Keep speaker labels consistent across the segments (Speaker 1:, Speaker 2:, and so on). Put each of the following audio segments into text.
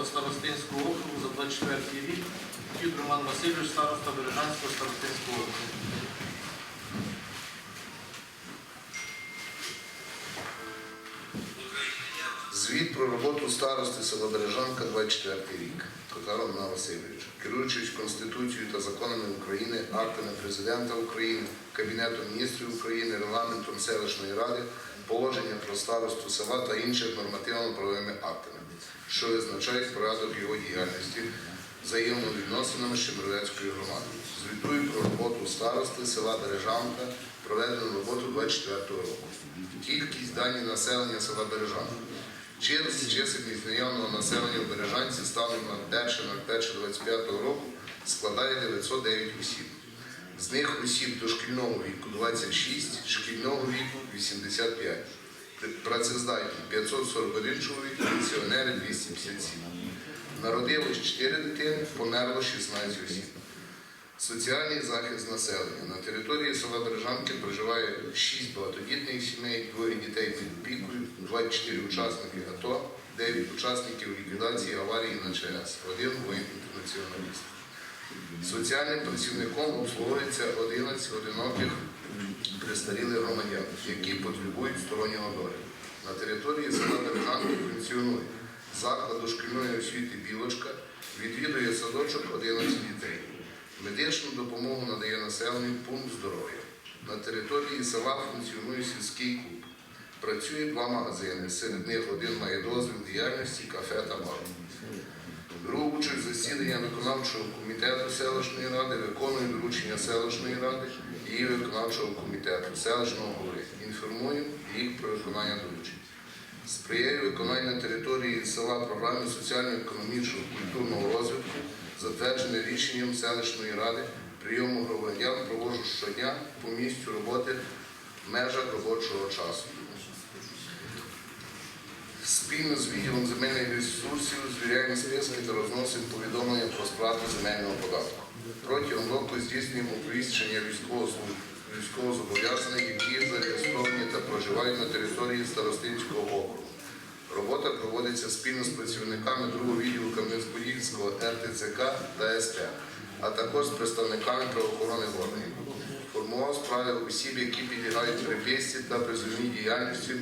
Speaker 1: Бережанського старостинського округу за 24 рік. Кіт Роман Васильович, староста Бережанського старостинського округу.
Speaker 2: Звіт про роботу старости села Бережанка 24 рік. Котар Романа Васильович. Керуючись Конституцією та законами України, актами Президента України, Кабінетом міністрів України, регламентом селищної ради, положення про старосту села та інших нормативно-правовими актами, що визначають порядок його діяльності взаємовідносинами з Щебровецькою громадою. Звітую про роботу старости села Бережанка, проведену роботу 24 року. Кількість дані населення села Бережанка. Через чисельність наявного населення в Бережанці станом на 1.01.25 року складає 909 осіб. З них осіб дошкільного віку 26, шкільного віку 85, працездатні 541 чоловік, пенсіонери 257. Народилось 4 дитини, померло 16 осіб. Соціальний захист населення. На території села Бережанки проживає 6 багатодітних сімей, двоє дітей під опікою, 24 учасники АТО, 9 учасників ліквідації аварії на ЧАЕС, один воїн-інтернаціоналіст. Соціальним працівником обслуговується 11 одиноких престарілих громадян, які потребують стороннього догляду. На території села Бережанки функціонує заклад дошкільної освіти Білочка, відвідує садочок 11 дітей. Медичну допомогу надає населенню пункт здоров'я. На території села функціонує сільський клуб. Працює два магазини. Серед них один має дозвіл діяльності кафе та бар. Беру участь в засіданні виконавчого комітету селищної ради, виконую доручення селищної ради і виконавчого комітету селищного голови. Інформую їх про виконання доручень. Сприяю виконанню на території села програми соціально-економічного культурного розвитку, затверджене рішенням селищної ради, прийому громадян проводжу щодня по місцю роботи в межах робочого часу. Спільно з відділом земельних ресурсів звіряємо списки та розносимо повідомлення про сплату земельного податку. Протягом року здійснюємо оповіщення військовозобов'язаних, які зареєстровані та проживають на території Старостинського округу. Робота проводиться спільно з працівниками другого відділу Кам'янець-Подільського РТЦК та СП, а також з представниками правоохоронних органів. Формував справи осіб, які підлягають переписці та призовній діяльності,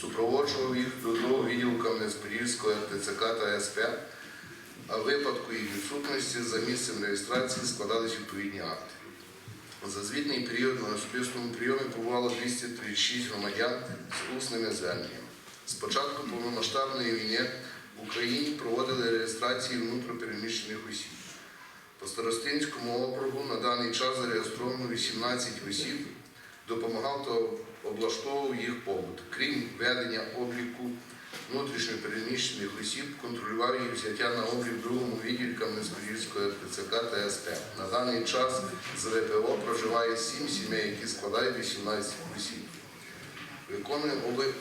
Speaker 2: супроводжував їх до другого відділу Кам'янець-Подільського РТЦК та СП, випадку їх відсутності за місцем реєстрації складались відповідні акти. За звітний період на особистому прийомі побувало 236 громадян з усними зверненнями. З початку повномасштабної війни в Україні проводили реєстрації внутрішньопереміщених осіб. По Старостинському округу на даний час зареєстровано 18 осіб, допомагав та облаштовував їх побут. Крім ведення обліку внутрішньопереміщених осіб, контролював їх взяття на облік другому відділі Кам'янець-Подільського ТЦК та СП. На даний час з ВПО проживає 7 сімей, які складають 18 осіб. Виконує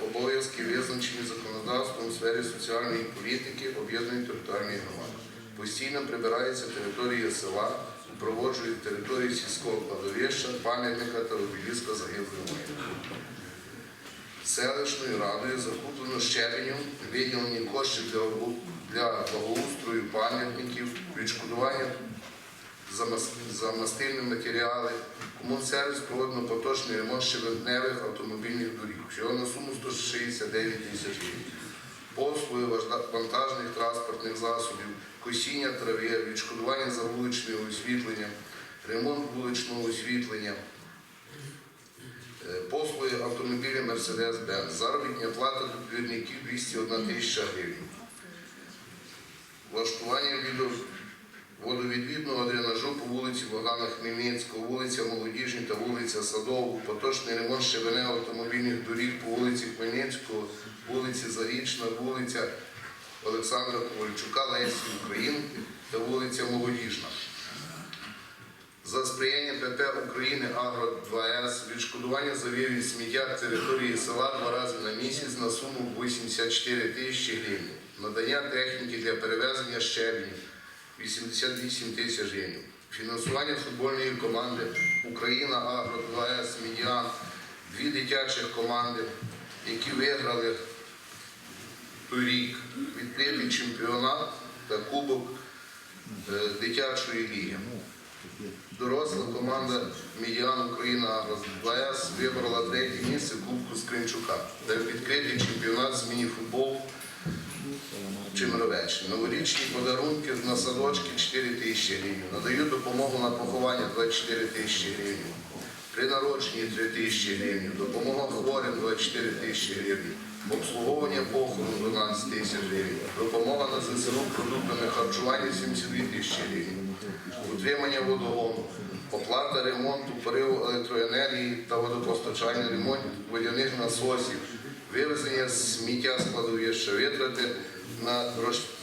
Speaker 2: обов'язки, визначені законодавством у сфері соціальної політики об'єднаної територіальної громади. Постійно прибирається територія села, проводжує територію сільського кладовища, пам'ятника та обеліска загиблих. Селищною радою закуплено щебенем, виділені кошти для, для благоустрою пам'ятників, відшкодування за, мастильні матеріали. Комунсервіс проводено поточний ремонт щебеневих автомобільних доріг. Всього на суму 169 тисяч гривень. Послуги вантажних транспортних засобів, косіння трави, відшкодування за вуличне освітлення, ремонт вуличного освітлення, послуги автомобіля Mercedes-Benz, заробітня плата до двірників 201 тисяча гривень. Влаштування водовідвідного дренажу по вулиці Богдана Хмельницького, вулиця Молодіжні та вулиця Садову, поточний ремонт щебенево автомобільних доріг по вулиці Хмельницького, вулиці Зарічна, вулиця Олександра Ковальчука, Лесі Українки та вулиця Молодіжна. За сприяння ПП України Агро 2С відшкодування за вивіз сміття території села два рази на місяць на суму 84 тисячі гривень. Надання техніки для перевезення щебенів 88 тисяч гривень. Фінансування футбольної команди Україна Агро 2С Медіан, дві дитячих команди, які виграли той рік відкритий чемпіонат та Кубок е, дитячої ліги. Доросла команда Медіан Україна Агрос вибрала третє місце Кубку Скринчука, де відкритий чемпіонат з міні-футболу Чемеровеччини. Новорічні подарунки на садочки 4 тисячі гривень. Надають допомогу на поховання 24 тисячі гривень. При народженні 3 тисячі гривень. Допомога хворим 24 тисячі гривень. Обслуговування похорону 12 тисяч гривень. Допомога на ЗСУ продуктами харчування 72 тисячі гривень. Утримання водогону. Оплата ремонту пориву електроенергії та водопостачання, ремонт водяних насосів, вивезення сміття з кладовища, витрати на,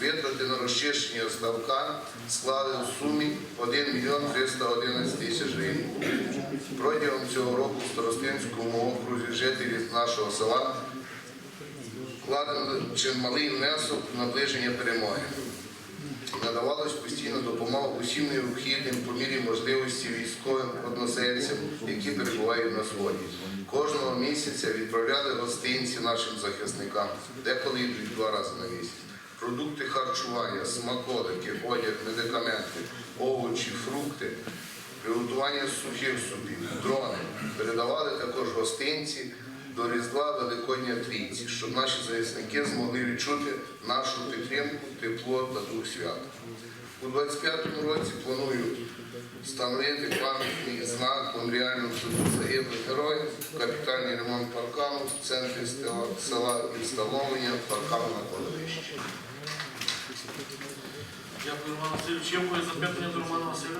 Speaker 2: витрати на розчищення ставка склали у сумі 1 мільйон 311 тисяч гривень. Протягом цього року в Старостинському окрузі жителі нашого села вкладено чималий внесок в наближення перемоги. Надавалась постійна допомога усім необхідним по мірі можливості військовим односельцям, які перебувають на сході. Кожного місяця відправляли гостинці нашим захисникам, деколи йдуть два рази на місяць. Продукти харчування, смаколики, одяг, медикаменти, овочі, фрукти, приготування сухих супів, дрони. Передавали також гостинці до Різдва Великодня Трійці, щоб наші захисники змогли відчути нашу підтримку, тепло та дух свята. У 25-му році планую встановити пам'ятний знак меморіальному суду загиблих героїв, капітальний ремонт паркану в центрі села- і встановлення паркану на кладовищі.
Speaker 1: Дякую, Роман Васильович. Є запитання до Романа Васильовича?